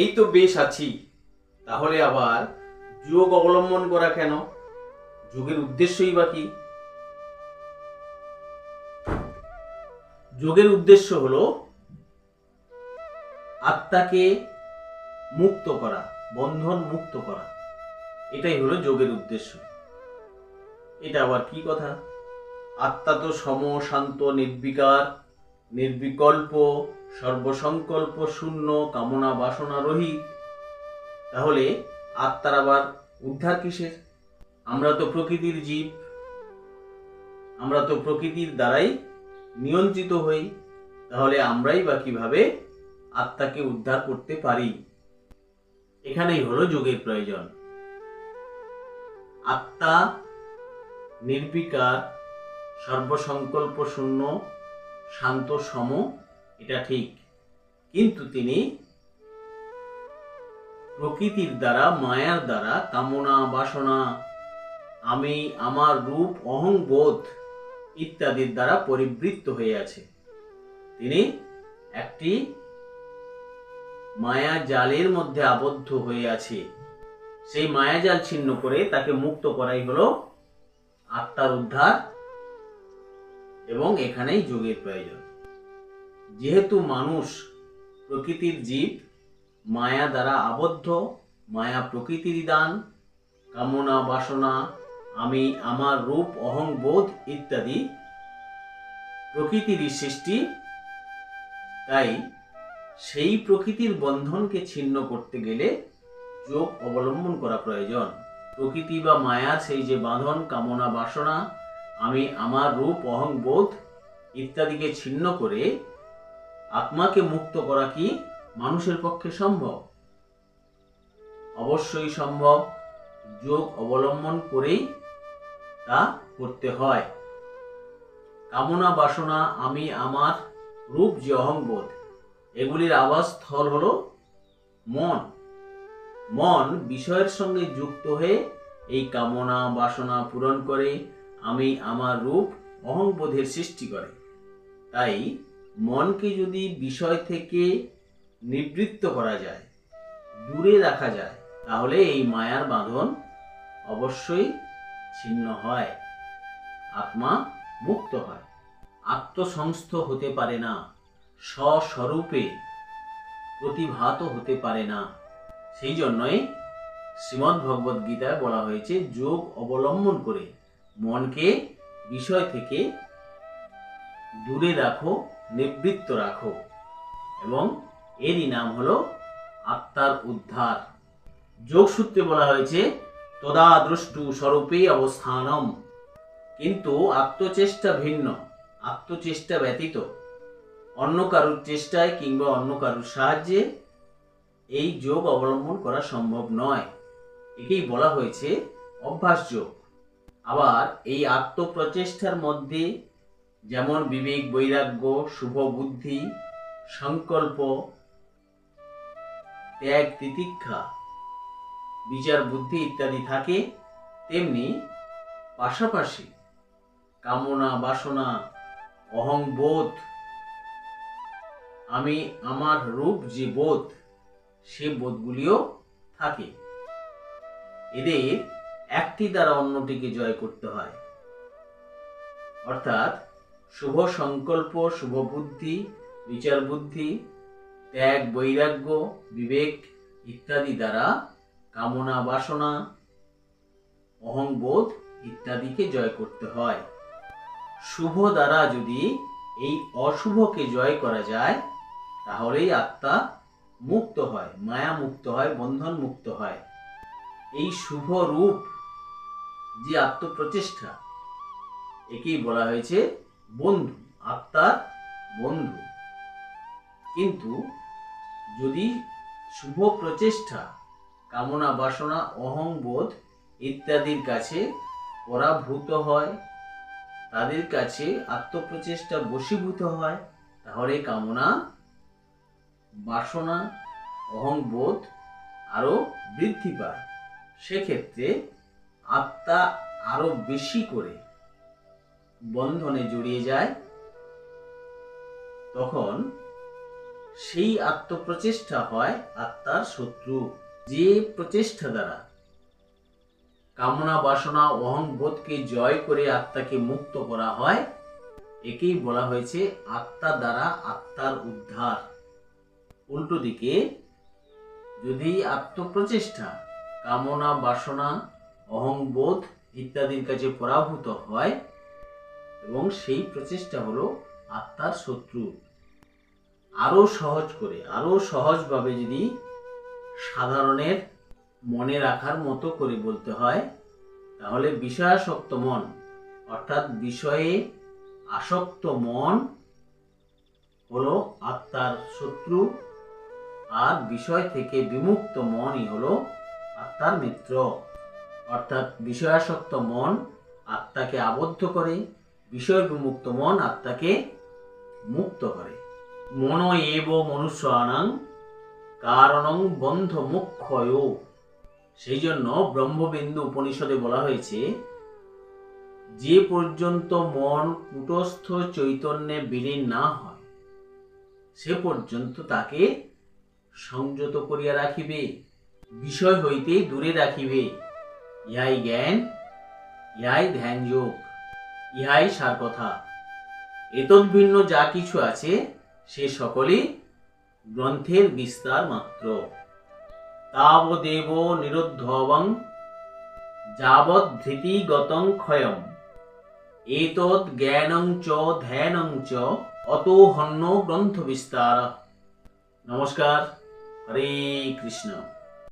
এই তো বেশ আছি। তাহলে আবার যোগ অবলম্বন করা কেন? যোগের উদ্দেশ্যই বা কি? যোগের উদ্দেশ্য হলো আত্মাকে মুক্ত করা, বন্ধন মুক্ত করা। এটাই হলো যোগের উদ্দেশ্য। এটা আবার কি কথা? আত্মা তো সম, শান্ত, নির্বিকার। নির্বিকল্প, সর্বসংকল্প, শূন্য, কামনা, বাসনা রহিত। তাহলে আত্মার আবার উদ্ধার কিসের? আমরা তো প্রকৃতির জীব। আমরা তো প্রকৃতির দ্বারাই নিয়ন্ত্রিত হই। তাহলে আমরাই বা কীভাবে আত্মাকে উদ্ধার করতে পারি? এখানেই হলো যোগের প্রয়োজন। আত্মা নির্বিকার, সর্বসংকল্প, শূন্য শান্ত সম, এটা ঠিক। কিন্তু তিনি প্রকৃতির দ্বারা, মায়ার দ্বারা কামনা, বাসনা, আমি, আমার রূপ অহংবোধ ইত্যাদির দ্বারা পরিবৃত্ত হয়ে আছে। তিনি একটি মায়া জালের মধ্যে আবদ্ধ হয়ে আছে। সেই মায়াজাল ছিন্ন করে তাকে মুক্ত করাই হলো আত্মার উদ্ধার এবং এখানেই যোগের প্রয়োজন। যেহেতু মানুষ প্রকৃতির জীব, মায়া দ্বারা আবদ্ধ, মায়া প্রকৃতির দান, কামনা, বাসনা, আমি, আমার রূপ অহংবোধ ইত্যাদি প্রকৃতিরই সৃষ্টি, তাই সেই প্রকৃতির বন্ধনকে ছিন্ন করতে গেলে যোগ অবলম্বন করা প্রয়োজন। প্রকৃতি বা মায়া সেই যে বাঁধন, কামনা, বাসনা আমি আমার রূপ অহংবোধ ইত্যাদিকে ছিন্ন করে আত্মাকে মুক্ত করা কি মানুষের পক্ষে সম্ভব? অবশ্যই সম্ভব। যোগ অবলম্বন করেই তা করতে হয়। কামনা, বাসনা, আমি, আমার রূপ যে অহংবোধ এগুলির আবাস স্থল হলো মন। মন বিষয়ের সঙ্গে যুক্ত হয়ে এই কামনা, বাসনা পূরণ করে আমি আমার রূপ অহংবোধের সৃষ্টি করে। তাই মনকে যদি বিষয় থেকে নিবৃত্ত করা যায়, দূরে রাখা যায়, তাহলে এই মায়ার বাঁধন অবশ্যই ছিন্ন হয়, আত্মা মুক্ত হয়। আত্মসংস্থ হতে পারে না, স্বস্বরূপে প্রতিভাত হতে পারে না। সেই জন্যই শ্রীমদ্ ভগবদ গীতায় বলা হয়েছে, যোগ অবলম্বন করে মনকে বিষয় থেকে দূরে রাখো, নিবৃত্ত রাখো এবং এরই নাম হলো আত্মার উদ্ধার। যোগসূত্রে বলা হয়েছে তদা দ্রষ্টু স্বরূপে অবস্থানম। কিন্তু আত্মচেষ্টা ভিন্ন, আত্মচেষ্টা ব্যতীত। অন্য কারুর চেষ্টায় কিংবা অন্য কারুর সাহায্যে এই যোগ অবলম্বন করা সম্ভব নয়। একেই বলা হয়েছে অভ্যাস যোগ আবার এই আত্মপ্রচেষ্টার মধ্যে যেমন বিবেক, বৈরাগ্য, শুভ বুদ্ধি, সংকল্প, ত্যাগ, তিতিক্ষা, বিচার, বুদ্ধি ইত্যাদি থাকে, তেমনি পাশাপাশি কামনা, বাসনা অহংবোধ আমি আমার রূপ যে বোধ, সে বোধগুলিও থাকে। এদের একটি দ্বারা অন্যটিকে জয় করতে হয়। অর্থাৎ, শুভ সংকল্প, শুভ বুদ্ধি, বিচার বুদ্ধি, ত্যাগ, বৈরাগ্য, বিবেক ইত্যাদি দ্বারা কামনা, বাসনা অহংবোধ ইত্যাদিকে জয় করতে হয়। শুভ দ্বারা যদি এই অশুভকে জয় করা যায়, তাহলেই আত্মা মুক্ত হয়, মায়া মুক্ত হয়, বন্ধন মুক্ত হয়। এই শুভ রূপ যে আত্মপ্রচেষ্টা একেই বলা হয়েছে বন্ধু, আত্মার বন্ধু। কিন্তু যদি শুভ প্রচেষ্টা, কামনা, বাসনা অহংবোধ ইত্যাদির কাছে পরাভূত হয়, তাদের কাছে আত্মপ্রচেষ্টা বশীভূত হয়, তাহলে কামনা, বাসনা অহংবোধ আরও বৃদ্ধি পায়। সেক্ষেত্রে আত্মা আরও বেশি করে বন্ধনে জড়িয়ে যায়, তখন সেই আত্মপ্রচেষ্টা হয় আত্মার শত্রু। যে প্রচেষ্টা দ্বারা কামনা, বাসনা, অহংবোধকে জয় করে আত্মাকে মুক্ত করা হয়, একেই বলা হয়েছে আত্মা দ্বারা আত্মার উদ্ধার। উল্টো দিকে যদি আত্মপ্রচেষ্টা, কামনা, বাসনা অহংবোধ ইত্যাদির কাছে পরাভূত হয় এবং সেই প্রচেষ্টা হলো আত্মার শত্রু। আরও সহজ করে, আরও সহজভাবে যদি সাধারণের মনে রাখার মতো করে বলতে হয়, তাহলে বিষয়াসক্ত মন, অর্থাৎ বিষয়ে আসক্ত মন হলো আত্মার শত্রু, আর বিষয় থেকে বিমুক্ত মনই হলো আত্মার মিত্র। অর্থাৎ বিষয়াসক্ত মন আত্মাকে আবদ্ধ করে বিষয় বিমুক্ত মন আত্মাকে মুক্ত করে। মন এব মনুষ্যানাং কারণং বন্ধ মুখ্যয় সেই জন্য ব্রহ্মবিন্দু উপনিষদে বলা হয়েছে, যে পর্যন্ত মন কুটস্থ চৈতন্যে বিলীন না হয়, সে পর্যন্ত তাকে সংযত করিয়া রাখিবে, বিষয় হইতে দূরে রাখিবে। ইহাই জ্ঞান, ইহাই ধ্যান যোগ ইহাই সার কথা এতদ ভিন্ন যা কিছু আছে, সে সকলই গ্রন্থের বিস্তার মাত্র। তাবদেব নিরুদ্ধবং যাবৎ ধৃতিগতং ক্ষয়ম এতদ জ্ঞানং চ, ধ্যানং চ, অতো হন্য গ্রন্থ বিস্তার নমস্কার। হরে কৃষ্ণ।